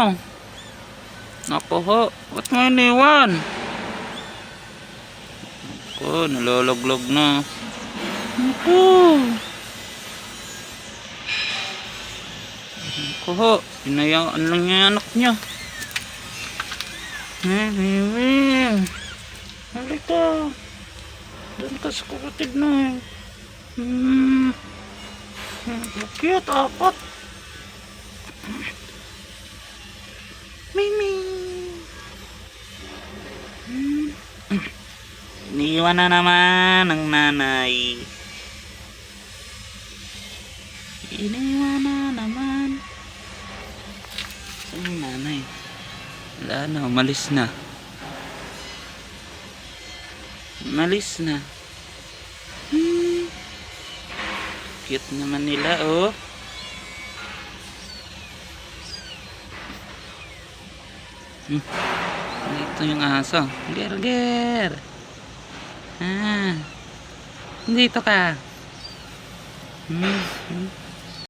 Oh. Naku ho, ba't mo iniwan? Naku, nalologlog na. Naku. Naku ho, pinayaan lang yung anak niya. Eh, baby. Halika. Doon ka sa kapatid na eh. Hmm, Cute, apat. Iniwan na naman ng nanay. Iniwan na naman. Saan yung nanay? Wala na, umalis na. Umalis na. Hmm. Cute naman nila, oh. Hmm. Dito yung aso. Gerger. Ah. Dito ka. Hmm. hmm.